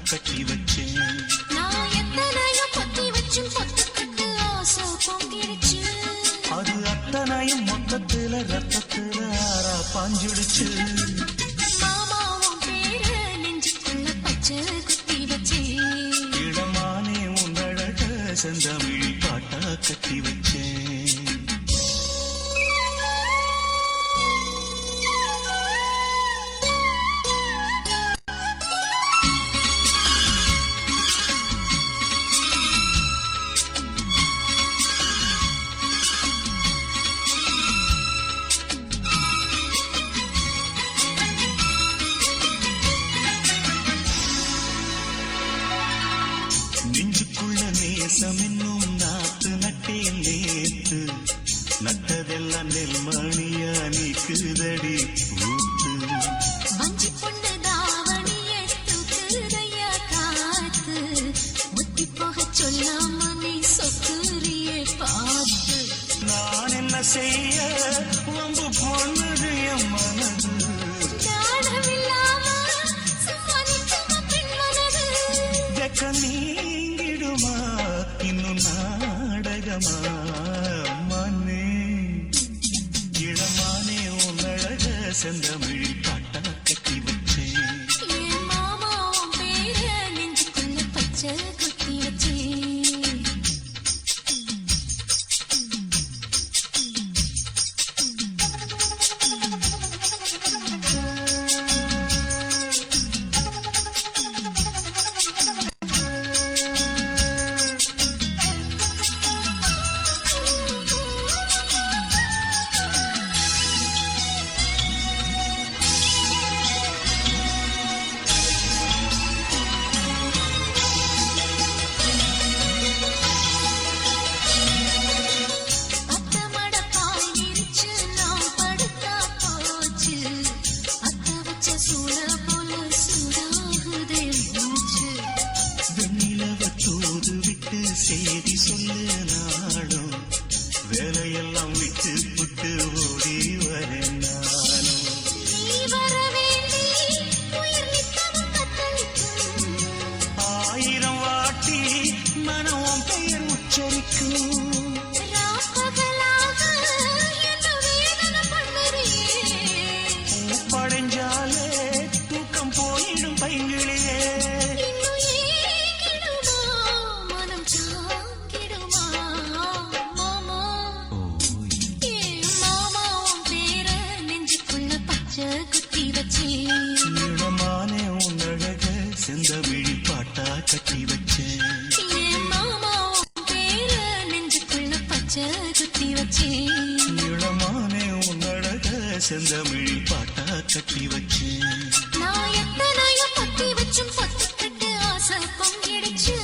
கட்டி வச்சேன் அது அத்தனையும் மொத்தத்துல ரத்தத்துல ஆறா பாஞ்சிடுச்சு. செந்தமிழில் பாட்டா கட்டி வச்சேன். நேசம் என்னும் நாத்து நட்டேன் நேத்து. நட்டதெல்லாம் நெல்மணியா நீக்குதடி பூத்து வஞ்சி பொண்ணு தாவணிய தூக்குதையா காத்து. முத்தி போக சொல்லாம நீ சொக்குரியே பார்த்து. நான் என்ன செய்ய நாடகமா மனே இளமானே உன்னழக செந்தமிழில் பாட்டா கட்டி வச்சேன். மாமா பேர நெஞ்சுக்குள்ள பச்சை வச்ச சூட இளமானே உன்னழக செந்தமிழி பாட்டா கட்டி வச்சேன் நான் எத்தனையோ பத்தி வச்சும் பொத்துக்கிட்டு ஆசை பொங்கிடுச்சு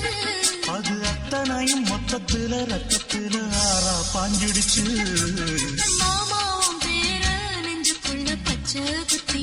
அது அத்தனையும் மொத்தத்துல ரத்தத்துல ஆறா பாஞ்சிடுச்சு மாமாவும் உன் பேர நெஞ்சுக்குள்ள பச்சை குத்தி